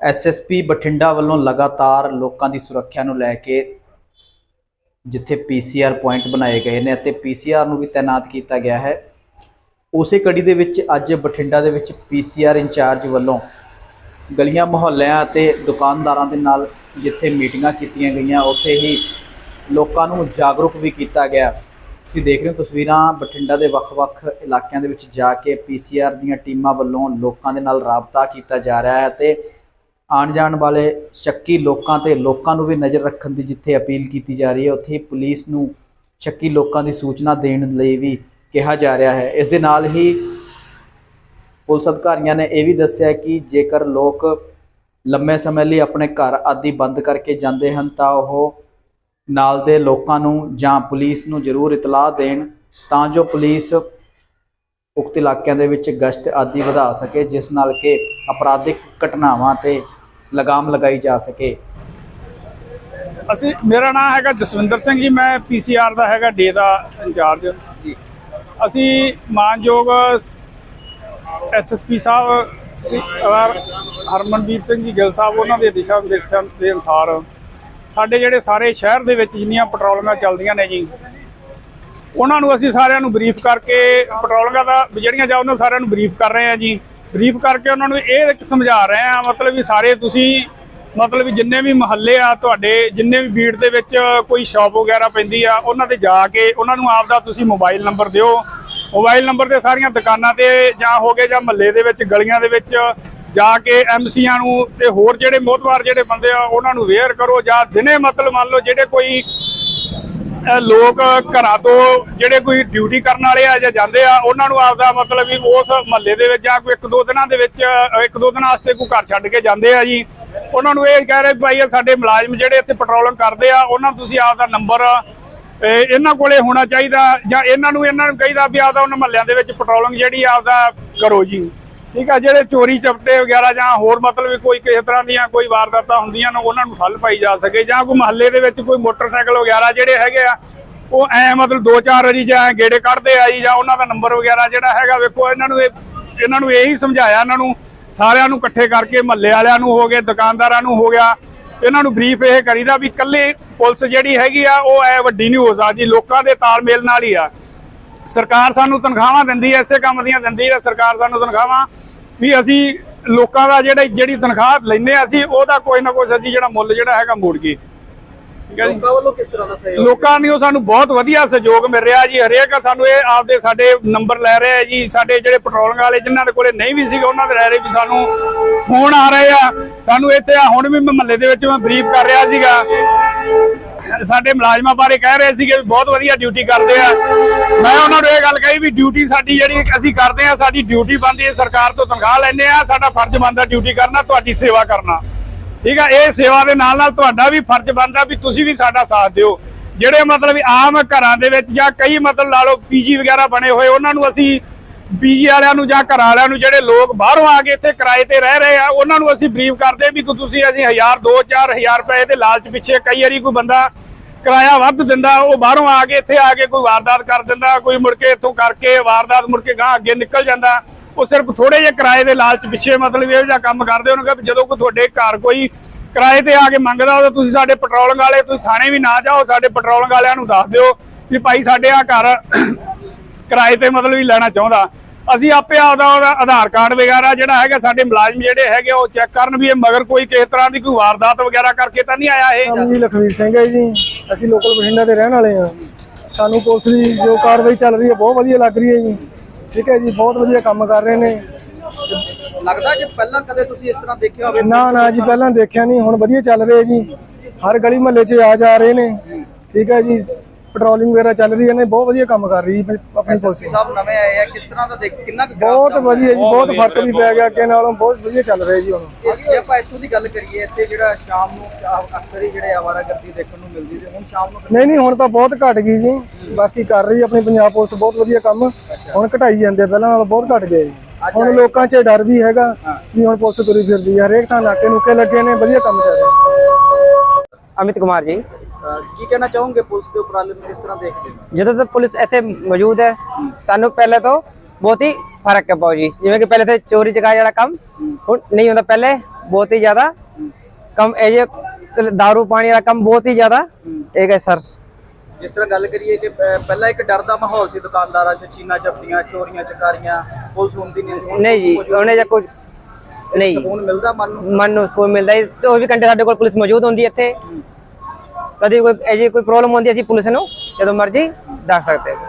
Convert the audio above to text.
SSP Bathinda ਵੱਲੋਂ ਲਗਾਤਾਰ ਲੋਕਾਂ ਦੀ ਸੁਰੱਖਿਆ ਨੂੰ ਲੈ ਕੇ ਜਿੱਥੇ ਪੀਸੀਆਰ ਪੁਆਇੰਟ ਬਣਾਏ ਗਏ ਨੇ ਅਤੇ ਪੀਸੀਆਰ ਨੂੰ ਵੀ ਤਾਇਨਾਤ ਕੀਤਾ ਗਿਆ ਹੈ, ਉਸੇ ਕੜੀ ਦੇ ਵਿੱਚ ਅੱਜ ਬਠਿੰਡਾ ਦੇ ਵਿੱਚ ਪੀਸੀਆਰ ਇੰਚਾਰਜ ਵੱਲੋਂ ਗਲੀਆਂ, ਮੁਹੱਲਿਆਂ ਅਤੇ ਦੁਕਾਨਦਾਰਾਂ ਦੇ ਨਾਲ ਜਿੱਥੇ ਮੀਟਿੰਗਾਂ ਕੀਤੀਆਂ ਗਈਆਂ, ਉੱਥੇ ਹੀ ਲੋਕਾਂ ਨੂੰ ਜਾਗਰੂਕ ਵੀ ਕੀਤਾ ਗਿਆ। ਤੁਸੀਂ ਦੇਖ ਰਹੇ ਹੋ ਤਸਵੀਰਾਂ ਬਠਿੰਡਾ ਦੇ ਵੱਖ-ਵੱਖ ਇਲਾਕਿਆਂ ਦੇ ਵਿੱਚ ਜਾ ਕੇ ਪੀਸੀਆਰ ਦੀਆਂ ਟੀਮਾਂ ਵੱਲੋਂ ਲੋਕਾਂ ਦੇ ਨਾਲ ਰਾਬਤਾ ਕੀਤਾ ਜਾ ਰਿਹਾ ਹੈ ਤੇ ਆਉਣ ਜਾਣ ਵਾਲੇ ਸ਼ੱਕੀ ਲੋਕਾਂ ਤੇ ਲੋਕਾਂ ਨੂੰ ਵੀ ਨਜ਼ਰ ਰੱਖਣ ਦੀ ਜਿੱਥੇ ਅਪੀਲ ਕੀਤੀ ਜਾ ਰਹੀ ਹੈ, ਉੱਥੇ ਹੀ ਪੁਲਿਸ ਨੂੰ ਸ਼ੱਕੀ ਲੋਕਾਂ ਦੀ ਸੂਚਨਾ ਦੇਣ ਲਈ ਵੀ ਕਿਹਾ ਜਾ ਰਿਹਾ ਹੈ। ਇਸ ਦੇ ਨਾਲ ਹੀ ਪੁਲਿਸ ਅਧਿਕਾਰੀਆਂ ਨੇ ਇਹ ਵੀ ਦੱਸਿਆ ਕਿ ਜੇਕਰ ਲੋਕ ਲੰਮੇ ਸਮੇਂ ਲਈ ਆਪਣੇ ਘਰ ਆਦਿ ਬੰਦ ਕਰਕੇ ਜਾਂਦੇ ਹਨ, ਤਾਂ ਉਹ ਨਾਲ ਦੇ ਲੋਕਾਂ ਨੂੰ ਜਾਂ ਪੁਲਿਸ ਨੂੰ ਜ਼ਰੂਰ ਇਤਲਾਹ ਦੇਣ, ਤਾਂ ਜੋ ਪੁਲਿਸ ਉਕਤ ਇਲਾਕਿਆਂ ਦੇ ਵਿੱਚ ਗਸ਼ਤ ਆਦਿ ਵਧਾ ਸਕੇ, ਜਿਸ ਨਾਲ ਕਿ ਅਪਰਾਧਿਕ ਘਟਨਾਵਾਂ ਤੇ ਲਗਾਮ ਲਗਾਈ ਜਾ ਸਕੇ। ਅਸੀਂ ਮੇਰਾ ਨਾਮ ਹੈਗਾ ਜਸਵਿੰਦਰ ਸਿੰਘ ਜੀ ਮੈਂ ਪੀਸੀਆਰ ਦਾ ਹੈਗਾ ਡੇ ਦਾ ਇੰਚਾਰਜ ਜੀ। ਅਸੀਂ ਮਾਨਯੋਗ ਐਸਐਸਪੀ ਸਾਹਿਬ ਹਰਮਨਵੀਰ ਸਿੰਘ ਜੀ ਗਿੱਲ ਸਾਹਿਬ ਉਹਨਾਂ ਦੇ ਦਿਸ਼ਾ ਨਿਰਦੇਸ਼ਾਂ ਦੇ ਅਨੁਸਾਰ ਸਾਡੇ ਜਿਹੜੇ ਸਾਰੇ ਸ਼ਹਿਰ ਦੇ ਵਿੱਚ ਜਿੰਨੀਆਂ ਪੈਟਰੋਲਿੰਗਾਂ ਚੱਲਦੀਆਂ ਨੇ ਜੀ ਉਹਨਾਂ ਨੂੰ ਅਸੀਂ ਸਾਰਿਆਂ ਨੂੰ ਬਰੀਫ ਕਰਕੇ ਪੈਟਰੋਲਿੰਗਾਂ ਦਾ ਜਿਹੜੀਆਂ ਜਾਂ ਉਹਨਾਂ ਸਾਰਿਆਂ ਨੂੰ ਬਰੀਫ ਕਰ ਰਹੇ ਆ ਜੀ ਬਰੀਫ ਕਰਕੇ ਉਹਨਾਂ ਨੂੰ ਇਹ ਸਮਝਾ ਰਹੇ ਆ ਮਤਲਬ ਵੀ ਸਾਰੇ ਤੁਸੀਂ, ਮਤਲਬ ਜਿੰਨੇ ਵੀ ਮਹੱਲੇ ਆ ਤੁਹਾਡੇ, ਜਿੰਨੇ ਵੀ ਬੀੜ ਦੇ ਵਿੱਚ ਕੋਈ ਸ਼ਾਪ ਵਗੈਰਾ ਪੈਂਦੀ ਆ, ਉਹਨਾਂ ਤੇ ਜਾ ਕੇ ਉਹਨਾਂ ਨੂੰ ਆਪਦਾ ਤੁਸੀਂ ਮੋਬਾਈਲ ਨੰਬਰ ਦਿਓ। ਮੋਬਾਈਲ ਨੰਬਰ ਤੇ ਸਾਰੀਆਂ ਦੁਕਾਨਾਂ ਤੇ ਜਾਂ ਹੋਗੇ ਜਾਂ ਮਹੱਲੇ ਦੇ ਵਿੱਚ, ਗਲੀਆਂ ਦੇ ਵਿੱਚ ਜਾ ਕੇ ਐਮਸੀਆਂ ਨੂੰ ਤੇ ਹੋਰ ਜਿਹੜੇ ਮੋਹਤਵਾਰ ਜਿਹੜੇ ਬੰਦੇ ਆ, ਉਹਨਾਂ ਨੂੰ ਵੇਅਰ ਕਰੋ ਜਾਂ ਦਿਨੇ ਮਤਲਬ ਮੰਨ ਲਓ ਜਿਹੜੇ ਕੋਈ ਲੋਕ ਘਰਾਂ ਤੋਂ ਜਿਹੜੇ ਕੋਈ ਡਿਊਟੀ ਕਰਨ ਵਾਲੇ ਆ ਜਾਂ ਜਾਂਦੇ ਆ, ਉਹਨਾਂ ਨੂੰ ਆਪਦਾ ਮਤਲਬ ਵੀ ਉਸ ਮਹੱਲੇ ਦੇ ਵਿੱਚ ਜਾਂ ਕੋਈ ਇੱਕ ਦੋ ਦਿਨਾਂ ਦੇ ਵਿੱਚ ਇੱਕ ਦੋ ਦਿਨਾਂ ਵਾਸਤੇ ਕੋਈ ਘਰ ਛੱਡ ਕੇ ਜਾਂਦੇ ਆ ਜੀ। ਉਹਨਾਂ ਨੂੰ ਇਹ ਕਹਿ ਰਹੇ ਭਾਈ ਸਾਡੇ ਮੁਲਾਜ਼ਮ ਜਿਹੜੇ ਇੱਥੇ ਪੈਟਰੋਲਿੰਗ ਕਰਦੇ ਆ, ਉਹਨਾਂ ਨੂੰ ਤੁਸੀਂ ਆਪਦਾ ਨੰਬਰ ਇਹਨਾਂ ਕੋਲੇ ਹੋਣਾ ਚਾਹੀਦਾ ਜਾਂ ਇਹਨਾਂ ਨੂੰ ਇਹਨਾਂ ਨੂੰ ਕਹੀਦਾ ਵੀ ਆਪਦਾ ਉਹਨਾਂ ਮਹੱਲਿਆਂ ਦੇ ਵਿੱਚ ਪੈਟਰੋਲਿੰਗ ਜਿਹੜੀ ਆਪਦਾ ਕਰੋ ਜੀ। ਠੀਕ ਆ, ਜਿਹੜੇ ਚੋਰੀ ਚਪਟੇ ਵਗੈਰਾ ਜਾਂ ਹੋਰ ਮਤਲਬ ਵੀ ਕੋਈ ਕਿਸੇ ਤਰ੍ਹਾਂ ਦੀਆਂ ਕੋਈ ਵਾਰਦਾਤਾਂ ਹੁੰਦੀਆਂ ਨੇ, ਉਹਨਾਂ ਨੂੰ ਠੱਲ ਪਾਈ ਜਾ ਸਕੇ ਜਾਂ ਕੋਈ ਮਹੱਲੇ ਦੇ ਵਿੱਚ ਕੋਈ ਮੋਟਰਸਾਈਕਲ ਵਗੈਰਾ ਜਿਹੜੇ ਹੈਗੇ ਆ, ਉਹ ਐ ਮਤਲਬ ਦੋ ਚਾਰ ਵਾਰੀ ਜਾਂ ਗੇੜੇ ਕੱਢਦੇ ਆ ਜੀ ਜਾਂ ਉਹਨਾਂ ਦਾ ਨੰਬਰ ਵਗੈਰਾ ਜਿਹੜਾ ਹੈਗਾ, ਵੇਖੋ ਇਹਨਾਂ ਨੂੰ ਇਹ, ਇਹਨਾਂ ਨੂੰ ਇਹੀ ਸਮਝਾਇਆ ਇਹਨਾਂ ਨੂੰ, ਸਾਰਿਆਂ ਨੂੰ ਇਕੱਠੇ ਕਰਕੇ ਮਹੱਲੇ ਵਾਲਿਆਂ ਨੂੰ ਹੋ ਗਏ, ਦੁਕਾਨਦਾਰਾਂ ਨੂੰ ਹੋ ਗਿਆ, ਇਹਨਾਂ ਨੂੰ ਬਰੀਫ ਇਹ ਕਰੀਦਾ ਵੀ ਇਕੱਲੇ ਪੁਲਿਸ ਜਿਹੜੀ ਹੈਗੀ ਆ, ਉਹ ਐ ਵੱਡੀ ਨਹੀਂ ਹੋ ਸਕਦੀ ਲੋਕਾਂ ਦੇ ਤਾਲਮੇਲ ਨਾਲ ਹੀ ਆ। ਸਰਕਾਰ ਸਾਨੂੰ ਤਨਖਾਹਾਂ ਦਿੰਦੀ ਐ ਇਸੇ ਕੰਮ ਦੀਆਂ ਦਿੰਦੀ ਐ ਸਰਕਾਰ ਸਾਨੂੰ ਤਨਖਾਹਾਂ ਵੀ ਅਸੀਂ ਲੋਕਾਂ ਦਾ ਜਿਹੜਾ ਜਿਹੜੀ ਤਨਖਾਹ ਲੈਨੇ ਆ ਅਸੀਂ ਉਹਦਾ ਕੋਈ ਨਾ ਕੋਈ ਅਸੀਂ ਜਿਹੜਾ ਮੁੱਲ ਜਿਹੜਾ ਹੈਗਾ ਮੋੜ ਗਏ ਠੀਕ ਹੈ ਜੀ? ਲੋਕਾਂ ਵੱਲੋਂ ਕਿਸ ਤਰ੍ਹਾਂ ਦਾ ਸਹਿਯੋਗ ਲੋਕਾਂ ਨੂੰ ਸਾਨੂੰ ਬਹੁਤ ਵਧੀਆ ਸਹਿਯੋਗ ਮਿਲ ਰਿਹਾ ਜੀ। ਹਰੇਕ ਸਾਨੂੰ ਇਹ ਆਪਦੇ ਸਾਡੇ ਨੰਬਰ ਲੈ ਰਹੇ ਆ ਜੀ ਸਾਡੇ ਜਿਹੜੇ ਪੈਟਰੋਲਿੰਗ ਵਾਲੇ ਜਿਨ੍ਹਾਂ ਦੇ ਕੋਲੇ ਨਹੀਂ ਵੀ ਸੀਗੇ ਉਹਨਾਂ ਦੇ ਲੈ ਰਹੇ ਵੀ ਸਾਨੂੰ ਫੋਨ ਆ ਰਹੇ ਆ। ਸਾਨੂੰ ਇੱਥੇ ਆ ਹੁਣ ਵੀ ਮਹੱਲੇ ਦੇ ਵਿੱਚ ਮੈਂ ਬਰੀਫ ਕਰ ਰਿਹਾ ਸੀਗਾ। ਸਾਡੇ ਮੁਲਾਜ਼ਮਾਂ ਬਾਰੇ ਕਹਿ ਰਹੇ ਸੀਗੇ ਵੀ ਬਹੁਤ ਵਧੀਆ ਡਿਊਟੀ ਕਰਦੇ ਆ। ਮੈਂ ਉਹਨਾਂ ਨੂੰ ਇਹ ਗੱਲ ਕਹੀ ਵੀ ਡਿਊਟੀ ਸਾਡੀ ਜਿਹੜੀ ਅਸੀਂ ਕਰਦੇ ਆ, ਸਾਡੀ ਡਿਊਟੀ ਬਣਦੀ ਹੈ ਸਰਕਾਰ ਤੋਂ ਤਨਖਾਹ ਲੈਂਦੇ ਆ, ਸਾਡਾ ਫਰਜ਼ ਬਣਦਾ ਡਿਊਟੀ ਕਰਨਾ, ਤੁਹਾਡੀ ਸੇਵਾ ਕਰਨਾ। ਠੀਕ ਆ, ਇਹ ਸੇਵਾ ਦੇ ਨਾਲ ਨਾਲ ਤੁਹਾਡਾ ਵੀ ਫਰਜ਼ ਬਣਦਾ ਵੀ ਤੁਸੀਂ ਵੀ ਸਾਡਾ ਸਾਥ ਦਿਓ। ਜਿਹੜੇ ਮਤਲਬ ਆਮ ਘਰਾਂ ਦੇ ਵਿੱਚ ਜਾਂ ਕਈ ਮਤਲਬ ਲਾ ਲਓ ਪੀਜੀ ਵਗੈਰਾ ਬਣੇ ਹੋਏ, ਉਹਨਾਂ ਨੂੰ ਅਸੀਂ ਪੀਜੀ ਵਾਲਿਆਂ ਨੂੰ ਜਾਂ ਘਰ ਵਾਲਿਆਂ ਨੂੰ ਜਿਹੜੇ ਲੋਕ ਬਾਹਰੋਂ ਆ ਕੇ ਇੱਥੇ ਕਿਰਾਏ ਤੇ ਰਹਿ ਰਹੇ ਆ, ਉਹਨਾਂ ਨੂੰ ਅਸੀਂ ਬਰੀਫ ਕਰਦੇ ਵੀ ਕਿ ਤੁਸੀਂ ਅਸੀਂ 1000 2 4000 ਰੁਪਏ ਦੇ ਲਾਲਚ ਪਿੱਛੇ ਕਈ ਵਾਰੀ ਕੋਈ ਬੰਦਾ ਕਿਰਾਇਆ ਵੱਧ ਦਿੰਦਾ, ਉਹ ਬਾਹਰੋਂ ਆ ਕੇ ਇੱਥੇ ਆ ਕੇ ਕੋਈ ਵਾਰਦਾਤ ਕਰ ਦਿੰਦਾ, ਕੋਈ ਮੁੜ ਕੇ ਇੱਥੋਂ ਕਰਕੇ ਵਾਰਦਾਤ ਮੁੜ ਕੇ ਗਾਂ ਅੱਗੇ ਨਿਕਲ ਜਾਂਦਾ। ਉਹ ਸਿਰਫ ਥੋੜੇ ਜਿਹੇ ਕਿਰਾਏ ਦੇ ਲਾਲਚ ਪਿੱਛੇ ਮਤਲਬ ਇਹੋ ਜਿਹਾ ਕੰਮ ਕਰਦੇ, ਉਹਨਾਂ ਕਹਿੰਦੇ ਜਦੋਂ ਕੋਈ ਤੁਹਾਡੇ ਘਰ ਕੋਈ ਕਿਰਾਏ ਤੇ ਆ ਕੇ ਮੰਗਦਾ ਤਾਂ ਤੁਸੀਂ ਸਾਡੇ ਪੈਟਰੋਲਿੰਗ ਵਾਲੇ, ਤੁਸੀਂ ਥਾਣੇ ਵੀ ਨਾ ਜਾਓ, ਸਾਡੇ ਪੈਟਰੋਲਿੰਗ ਵਾਲਿਆਂ ਨੂੰ ਦੱਸ ਦਿਓ ਵੀ ਭਾਈ ਸਾਡੇ ਆ ਘਰ ਕਿਰਾਏ ਤੇ ਮਤਲਬ ਹੀ ਲੈਣਾ ਚਾਹੁੰਦਾ। ਅਸੀਂ ਆਪੇ ਆਪਦਾ ਉਹਦਾ ਆਧਾਰ ਕਾਰਡ ਵਗੈਰਾ ਜਿਹੜਾ ਹੈਗਾ ਸਾਡੇ ਮੁਲਾਜ਼ਮ ਜਿਹੜੇ ਹੈਗੇ ਉਹ ਚੈੱਕ ਕਰਨ ਵੀ ਇਹ ਮਗਰ ਕੋਈ ਕਿਸੇ ਤਰ੍ਹਾਂ ਦੀ ਕੋਈ ਵਾਰਦਾਤ ਵਗੈਰਾ ਕਰਕੇ ਤਾਂ ਨਹੀਂ ਆਇਆ ਇਹ? ਜੀ ਲਖਵੀਰ ਸਿੰਘ ਹੈ ਜੀ। ਅਸੀਂ ਲੋਕਲ ਬਠਿੰਡਾ ਦੇ ਰਹਿਣ ਵਾਲੇ ਹਾਂ। ਸਾਨੂੰ ਪੁਲਿਸ ਦੀ ਜੋ ਕਾਰਵਾਈ ਚੱਲ ਰਹੀ ਹੈ ਬਹੁਤ ਵਧੀਆ ਲੱਗ ਰਹੀ ਹੈ ਜੀ। ਠੀਕ ਹੈ ਜੀ ਬਹੁਤ ਵਧੀਆ ਕੰਮ ਕਰ ਰਹੇ ਨੇ। ਲੱਗਦਾ ਜੇ ਪਹਿਲਾਂ ਕਦੇ ਤੁਸੀਂ ਇਸ ਤਰ੍ਹਾਂ ਦੇਖਿਆ ਹੋਵੇ? ਨਾ ਨਾ ਜੀ ਪਹਿਲਾਂ ਦੇਖਿਆ ਨਹੀਂ ਹੁਣ ਵਧੀਆ ਚੱਲ ਰਿਹਾ ਜੀ। ਹਰ ਗਲੀ ਮਹੱਲੇ 'ਚ ਆ ਜਾ ਰਹੇ ਨੇ। ਠੀਕ ਹੈ ਜੀ ਪੈਟਰੋਲਿੰਗ ਵਗੈਰਾ ਚੱਲ ਰਹੀ ਹੈ ਨੇ ਬਹੁਤ ਵਧੀਆ ਕੰਮ ਕਰ ਰਹੀ ਹੈ ਆਪਣੀ ਪੁਲਿਸ ਐਸਐਸਪੀ ਸਾਹਿਬ ਨਵੇਂ ਆਏ ਆ ਕਿਸ ਤਰ੍ਹਾਂ ਦਾ ਦੇਖ ਕਿੰਨਾ ਕੁ ਬਹੁਤ ਵਧੀਆ ਜੀ ਬਹੁਤ ਫ਼ਰਕ ਵੀ ਪੈ ਗਿਆ ਅੱਗੇ ਨਾਲੋਂ ਬਹੁਤ ਵਧੀਆ ਚੱਲ ਰਿਹਾ ਜੀ ਹੁਣ? ਜੇ ਆਪਾਂ ਇੱਥੋਂ ਦੀ ਗੱਲ ਕਰੀਏ ਇੱਥੇ ਜਿਹੜਾ ਸ਼ਾਮ ਨੂੰ ਆ- ਅਕਸਰ ਹੀ ਜਿਹੜੇ ਆਵਾਰਾਗਰਦੀ ਦੇਖਣ ਨੂੰ ਮਿਲਦੀ ਤੇ ਹੁਣ ਸ਼ਾਮ ਨੂੰ ਨਹੀਂ ਨਹੀਂ ਹੁਣ ਤਾਂ ਬਹੁਤ ਘਟ ਗਈ ਜੀ ਬਾਕੀ ਕਰ ਰਹੀ ਹੈ ਆਪਣੀ ਪੰਜਾਬ ਪੁਲਿਸ ਬਹੁਤ ਵਧੀਆ ਕੰਮ ਹੁਣ ਘਟਾਈ ਜਾਂਦੇ ਆ, ਪਹਿਲਾਂ ਨਾਲੋਂ ਬਹੁਤ ਘਟ ਜੀ ਹੁਣ ਲੋਕਾਂ 'ਚ ਡਰ ਵੀ ਹੈਗਾ ਵੀ ਹੁਣ ਪੁਲਿਸ ਤੁਰੀ ਫਿਰਦੀ ਹੈ ਹਰੇਕ ਥਾਂ ਨਾਕੇ ਨੁਕੇ ਲੱਗੇ ਨੇ ਵਧੀਆ ਕੰਮ ਚੱਲ ਰਿਹਾ। ਅਮਿਤ ਕੁਮਾਰ ਜੀ। ਕੀ ਕਹਿਣਾ ਚਾਹੋਗੇ ਪੁਲਿਸ ਦੇ ਉਪਰਾਲੇ ਨੂੰ ਕਿਸ ਤਰ੍ਹਾਂ ਦੇਖਦੇ ਹੋ? ਜਦੋਂ ਤੱਕ ਪੁਲਿਸ ਇੱਥੇ ਮੌਜੂਦ ਹੈ ਸਾਨੂੰ ਪਹਿਲੇ ਤੋਂ ਬਹੁਤ ਹੀ ਫ਼ਰਕ ਹੈ ਪਾਉ ਜਿਵੇਂ ਕਿ ਪਹਿਲੇ ਤੇ ਚੋਰੀ ਚਕਾਈ ਵਾਲਾ ਕੰਮ ਹੁਣ ਨਹੀਂ ਹੁੰਦਾ। ਪਹਿਲੇ ਬਹੁਤ ਹੀ ਜ਼ਿਆਦਾ ਕੰਮ ਇਹ ਜੇ दारू ਪਾਣੀ ਵਾਲਾ ਕੰਮ ਬਹੁਤ ਹੀ ਜ਼ਿਆਦਾ ਇਹ ਹੈ ਸਰ। ਜਿਸ ਤਰ੍ਹਾਂ ਗੱਲ ਕਰੀਏ ਕਿ ਪਹਿਲਾਂ ਇੱਕ ਡਰ ਦਾ ਮਾਹੌਲ ਸੀ ਦੁਕਾਨਦਾਰਾਂ 'ਚ ਚੀਨਾ ਜਪਟੀਆਂ ਚੋਰੀਆਂ ਚਕਾਰੀਆਂ ਪੁਲਿਸ ਹੁੰਦੀ ਨਹੀਂ ਨਹੀਂ ਜੀ ਉਹਨੇ ਜਾਂ ਕੁਝ ਨਹੀਂ। ਸਕੂਨ ਮਿਲਦਾ ਮਨ ਨੂੰ? ਮਨ ਨੂੰ ਸਕੂਨ ਮਿਲਦਾ ਹੈ। 24 ਘੰਟੇ ਸਾਡੇ ਕੋਲ ਪੁਲਿਸ ਮੌਜੂਦ ਹੁੰਦੀ ਇੱਥੇ। ਕਦੀ ਕੋਈ ਅਜੇ ਕੋਈ ਪ੍ਰੋਬਲਮ ਹੁੰਦੀ ਹੈ, ਅਸੀਂ ਪੁਲਿਸ ਨੂੰ ਜਦੋਂ ਮਰਜ਼ੀ ਦੱਸ ਸਕਦੇ ਹਾਂ।